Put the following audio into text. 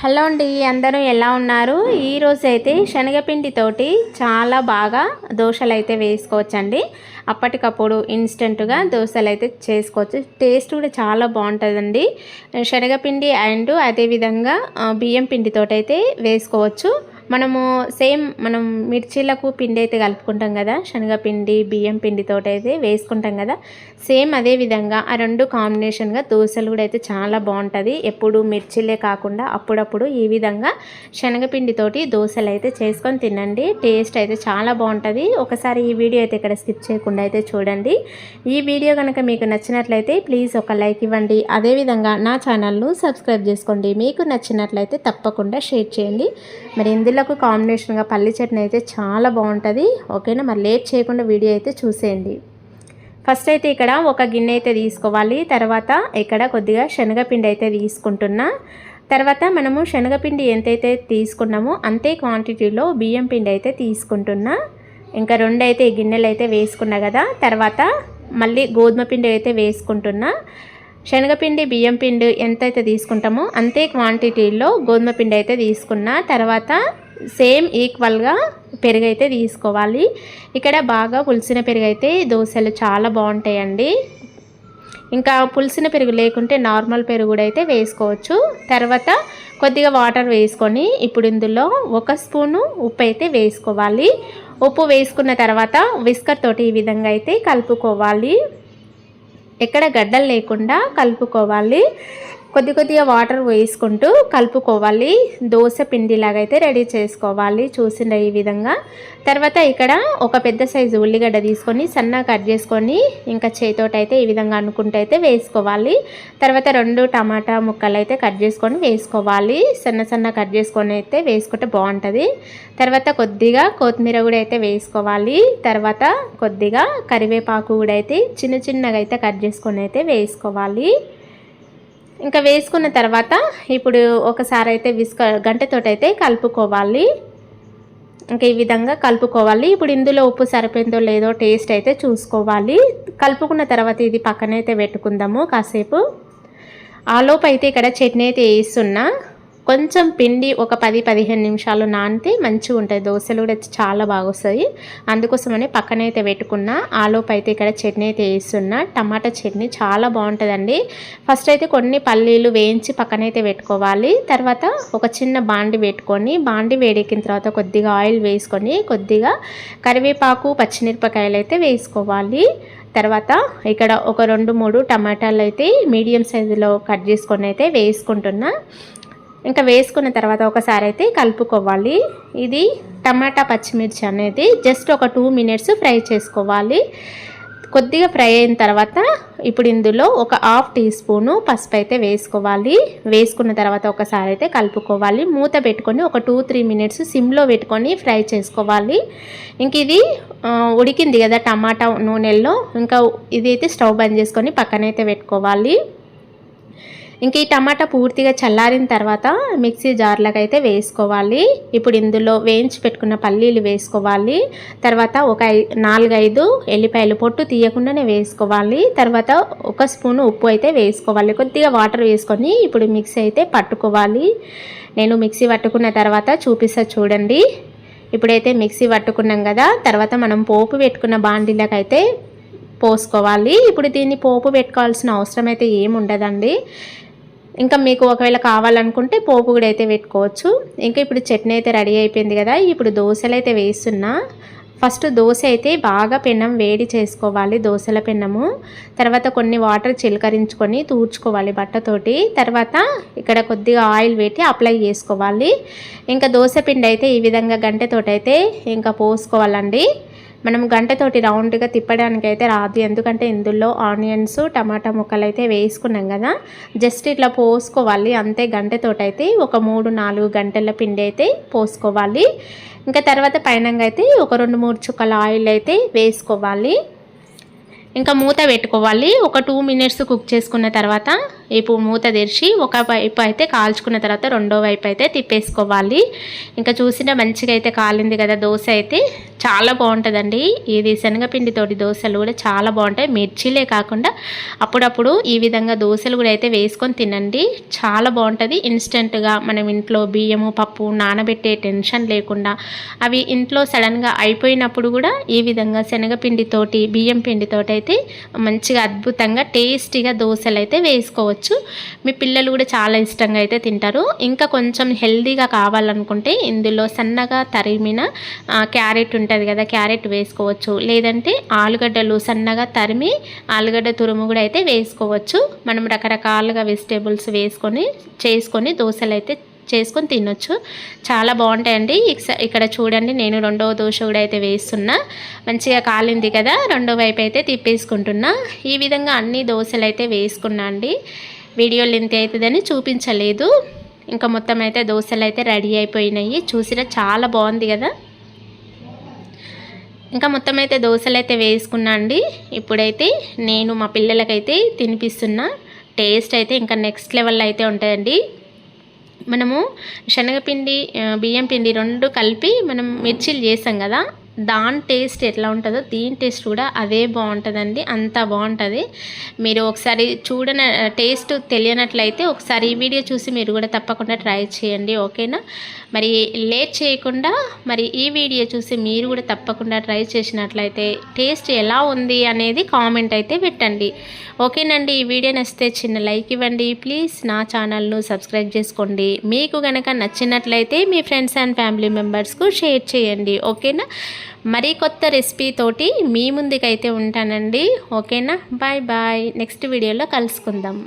Hello అండి అందరూ ఎలా ఉన్నారు? ఈరోజు అయితే శనగపిండితోటి చాలా బాగా దోశలు అయితే వేసుకోవచ్చండి. అప్పటికప్పుడు ఇన్స్టెంట్గా దోశలు అయితే చేసుకోవచ్చు. టేస్ట్ కూడా చాలా బాగుంటుందండి. శనగపిండి అండ్ అదేవిధంగా బియ్యం పిండితోటి అయితే వేసుకోవచ్చు. మనము సేమ్ మనం మిర్చీలకు పిండి అయితే కలుపుకుంటాం కదా శనగపిండి బియ్యం పిండితో అయితే వేసుకుంటాం కదా సేమ్ అదే విధంగా ఆ రెండు కాంబినేషన్గా దోశలు కూడా అయితే చాలా బాగుంటుంది. ఎప్పుడు మిర్చిలే కాకుండా అప్పుడప్పుడు ఈ విధంగా శనగపిండితోటి దోశలు అయితే చేసుకొని తినండి. టేస్ట్ అయితే చాలా బాగుంటుంది. ఒకసారి ఈ వీడియో అయితే ఇక్కడ స్కిప్ చేయకుండా అయితే చూడండి. ఈ వీడియో కనుక మీకు నచ్చినట్లయితే ప్లీజ్ ఒక లైక్ ఇవ్వండి. అదేవిధంగా నా ఛానల్ను సబ్స్క్రైబ్ చేసుకోండి. మీకు నచ్చినట్లయితే తప్పకుండా షేర్ చేయండి. మరి ఇందులో ఇందులోకి కాంబినేషన్గా పల్లి చట్నీ అయితే చాలా బాగుంటుంది. ఓకేనా? మరి లేట్ చేయకుండా వీడియో అయితే చూసేయండి. ఫస్ట్ అయితే ఇక్కడ ఒక గిన్నె అయితే తీసుకోవాలి. తర్వాత ఇక్కడ కొద్దిగా శనగపిండి అయితే తీసుకుంటున్నా. తర్వాత మనము శనగపిండి ఎంతైతే తీసుకున్నామో అంతే క్వాంటిటీలో బియ్యం పిండి అయితే తీసుకుంటున్నా. ఇంకా రెండు అయితే గిన్నెలు అయితే వేసుకున్నా కదా. తర్వాత మళ్ళీ గోధుమ పిండి అయితే వేసుకుంటున్నా. శనగపిండి బియ్యం పిండి ఎంతైతే తీసుకుంటామో అంతే క్వాంటిటీలో గోధుమ పిండి అయితే తీసుకున్నా. తర్వాత సేమ్ ఈక్వల్గా పెరుగు అయితే తీసుకోవాలి. ఇక్కడ బాగా పులిసిన పెరుగు అయితే దోశలు చాలా బాగుంటాయండి. ఇంకా పులిసిన పెరుగు లేకుంటే నార్మల్ పెరుగు కూడా అయితే వేసుకోవచ్చు. తర్వాత కొద్దిగా వాటర్ వేసుకొని ఇప్పుడు ఇందులో ఒక స్పూను ఉప్పు అయితే వేసుకోవాలి. ఉప్పు వేసుకున్న తర్వాత విస్కర్ తోటి ఈ విధంగా అయితే కలుపుకోవాలి. ఎక్కడ గడ్డలు లేకుండా కలుపుకోవాలి. కొద్ది కొద్దిగా వాటర్ వేసుకుంటూ కలుపుకోవాలి. దోశ పిండిలాగా అయితే రెడీ చేసుకోవాలి. చూసిన ఈ విధంగా. తర్వాత ఇక్కడ ఒక పెద్ద సైజు ఉల్లిగడ్డ తీసుకొని సన్నగా కట్ చేసుకొని ఇంకా చేతోటైతే ఈ విధంగా అనుకుంటూ అయితే వేసుకోవాలి. తర్వాత రెండు టమాటా ముక్కలు అయితే కట్ చేసుకొని వేసుకోవాలి. సన్న సన్న కట్ చేసుకొని అయితే వేసుకుంటే బాగుంటుంది. తర్వాత కొద్దిగా కొత్తిమీర కూడా అయితే వేసుకోవాలి. తర్వాత కొద్దిగా కరివేపాకు కూడా అయితే చిన్న చిన్నగా అయితే కట్ చేసుకొని అయితే వేసుకోవాలి. ఇంకా వేసుకున్న తర్వాత ఇప్పుడు ఒకసారి అయితే విసుక గంటతోటైతే అయితే కలుపుకోవాలి. ఇంకా ఈ విధంగా కలుపుకోవాలి. ఇప్పుడు ఇందులో ఉప్పు సరిపోయిందో లేదో టేస్ట్ అయితే చూసుకోవాలి. కలుపుకున్న తర్వాత ఇది పక్కనైతే పెట్టుకుందాము కాసేపు. ఆలోపు అయితే ఇక్కడ చట్నీ అయితే వేస్తున్నా. కొంచెం పిండి ఒక పది పదిహేను నిమిషాలు నానితే మంచిగా ఉంటాయి దోశలు కూడా చాలా బాగా వస్తాయి అందుకోసమని అయితే పెట్టుకున్నా ఆలోపు అయితే ఇక్కడ చట్నీ అయితే వేస్తున్నా టమాటా చట్నీ చాలా బాగుంటుందండి. ఫస్ట్ అయితే కొన్ని పల్లీలు వేయించి పక్కనైతే పెట్టుకోవాలి. తర్వాత ఒక చిన్న బాండి పెట్టుకొని బాండి వేడెక్కిన తర్వాత కొద్దిగా ఆయిల్ వేసుకొని కొద్దిగా కరివేపాకు పచ్చిమిరపకాయలు అయితే వేసుకోవాలి. తర్వాత ఇక్కడ ఒక రెండు మూడు టమాటాలు అయితే మీడియం సైజులో కట్ చేసుకొని అయితే వేసుకుంటున్నా. ఇంకా వేసుకున్న తర్వాత ఒకసారి అయితే కలుపుకోవాలి. ఇది టమాటా పచ్చిమిర్చి అనేది జస్ట్ ఒక టూ మినిట్స్ ఫ్రై చేసుకోవాలి. కొద్దిగా ఫ్రై అయిన తర్వాత ఇప్పుడు ఇందులో ఒక హాఫ్ టీ స్పూను పసుపు అయితే వేసుకోవాలి. వేసుకున్న తర్వాత ఒకసారి అయితే కలుపుకోవాలి. మూత పెట్టుకొని ఒక టూ త్రీ మినిట్స్ సిమ్లో పెట్టుకొని ఫ్రై చేసుకోవాలి. ఇంక ఇది ఉడికింది కదా టమాటా నూనెల్లో. ఇంకా ఇది అయితే స్టవ్ బంద్ చేసుకొని పక్కనైతే పెట్టుకోవాలి. ఇంక ఈ టమాటా పూర్తిగా చల్లారిన తర్వాత మిక్సీ జార్లకు అయితే వేసుకోవాలి. ఇప్పుడు ఇందులో వేయించి పెట్టుకున్న పల్లీలు వేసుకోవాలి. తర్వాత ఒక నాలుగైదు ఎల్లిపాయలు పొట్టు తీయకుండానే వేసుకోవాలి. తర్వాత ఒక స్పూన్ ఉప్పు అయితే వేసుకోవాలి. కొద్దిగా వాటర్ వేసుకొని ఇప్పుడు మిక్సీ అయితే పట్టుకోవాలి. నేను మిక్సీ పట్టుకున్న తర్వాత చూపిస్తా చూడండి. ఇప్పుడైతే మిక్సీ పట్టుకున్నాం కదా తర్వాత మనం పోపు పెట్టుకున్న బాండీలకైతే పోసుకోవాలి. ఇప్పుడు దీన్ని పోపు పెట్టుకోవాల్సిన అవసరం అయితే ఏముండదండి. ఇంకా మీకు ఒకవేళ కావాలనుకుంటే పోపు కూడా అయితే పెట్టుకోవచ్చు. ఇంకా ఇప్పుడు చట్నీ అయితే రెడీ అయిపోయింది కదా. ఇప్పుడు దోశలు అయితే వేస్తున్నా. ఫస్ట్ దోశ అయితే బాగా పెన్నం వేడి చేసుకోవాలి దోశల పెన్నము తర్వాత కొన్ని వాటర్ చిలకరించుకొని తూర్చుకోవాలి బట్టతోటి. తర్వాత ఇక్కడ కొద్దిగా ఆయిల్ పెట్టి అప్లై చేసుకోవాలి. ఇంకా దోశ పిండి అయితే ఈ విధంగా గంటతోటి అయితే ఇంకా పోసుకోవాలండి. మనం గంటతోటి రౌండ్గా తిప్పడానికి అయితే రాదు. ఎందుకంటే ఇందులో ఆనియన్స్ టమాటా ముక్కలు అయితే వేసుకున్నాం కదా. జస్ట్ ఇట్లా పోసుకోవాలి. అంతే గంటతోటి అయితే ఒక మూడు నాలుగు గంటల పిండి అయితే పోసుకోవాలి. ఇంకా తర్వాత పైనంగా అయితే ఒక రెండు మూడు చుక్కల ఆయిల్ అయితే వేసుకోవాలి. ఇంకా మూత పెట్టుకోవాలి. ఒక టూ మినిట్స్ కుక్ చేసుకున్న తర్వాత ఇప్పుడు మూత తెరిచి ఒక వైపు అయితే కాల్చుకున్న తర్వాత రెండో వైపు అయితే తిప్పేసుకోవాలి. ఇంకా చూసినా మంచిగా అయితే కాలింది కదా దోశ అయితే. చాలా బాగుంటుందండి. ఇది శనగపిండితోటి దోశలు కూడా చాలా బాగుంటాయి. మిర్చిలే కాకుండా అప్పుడప్పుడు ఈ విధంగా దోశలు కూడా అయితే వేసుకొని తినండి. చాలా బాగుంటుంది. ఇన్స్టెంట్గా మనం ఇంట్లో బియ్యము పప్పు నానబెట్టే టెన్షన్ లేకుండా అవి ఇంట్లో సడన్గా అయిపోయినప్పుడు కూడా ఈ విధంగా శనగపిండితోటి బియ్యం పిండితోటి అయితే మంచిగా అద్భుతంగా టేస్టీగా దోశలు అయితే వేసుకోవచ్చు. మీ పిల్లలు కూడా చాలా ఇష్టంగా అయితే తింటారు. ఇంకా కొంచెం హెల్దీగా కావాలనుకుంటే ఇందులో సన్నగా తరిమిన క్యారెట్ ఉంటుంది కదా క్యారెట్ వేసుకోవచ్చు. లేదంటే ఆలుగడ్డలు సన్నగా తరిమి ఆలుగడ్డ తురుము కూడా అయితే వేసుకోవచ్చు. మనం రకరకాలుగా వెజిటేబుల్స్ వేసుకొని చేసుకొని దోశలు అయితే చేసుకొని తినొచ్చు. చాలా బాగుంటాయండి. ఇక్కడ చూడండి నేను రెండవ దోశ కూడా అయితే వేస్తున్నా. మంచిగా కాలింది కదా రెండో వైపు అయితే తిప్పేసుకుంటున్నా. ఈ విధంగా అన్ని దోశలు అయితే వేసుకున్నా అండి. వీడియో లెంత్ అవుతుందని చూపించలేదు. ఇంకా మొత్తం అయితే దోశలు అయితే రెడీ అయిపోయినాయి. చూసినా చాలా బాగుంది కదా. ఇంకా మొత్తం అయితే దోశలు అయితే వేసుకున్నా అండి. ఇప్పుడైతే నేను మా పిల్లలకైతే తినిపిస్తున్నా. టేస్ట్ అయితే ఇంకా నెక్స్ట్ లెవెల్లో అయితే ఉంటాయండి మనము శనగపిండి బియ్యం పిండి రెండు కలిపి మనం మిర్చీలు చేస్తాం కదా. దాని టేస్ట్ ఎట్లా ఉంటుందో దీని టేస్ట్ కూడా అదే బాగుంటుందండి. అంత బాగుంటుంది. మీరు ఒకసారి చూడన టేస్ట్ తెలియనట్లయితే ఒకసారి ఈ వీడియో చూసి మీరు కూడా తప్పకుండా ట్రై చేయండి ఓకేనా? మరి లేట్ చేయకుండా మరి ఈ వీడియో చూసి మీరు కూడా తప్పకుండా ట్రై చేసినట్లయితే టేస్ట్ ఎలా ఉంది అనేది కామెంట్ అయితే పెట్టండి. ఓకేనండి ఈ వీడియో నచ్చితే చిన్న లైక్ ఇవ్వండి. ప్లీజ్ నా ఛానల్ను సబ్స్క్రైబ్ చేసుకోండి. మీకు కనుక నచ్చినట్లయితే మీ ఫ్రెండ్స్ అండ్ ఫ్యామిలీ మెంబర్స్కు షేర్ చేయండి ఓకేనా? మరీ కొత్త రెసిపీ తోటి మీ ముందుకైతే ఉంటానండి. ఓకేనా? బాయ్ బాయ్ నెక్స్ట్ వీడియోలో కలుసుకుందాం.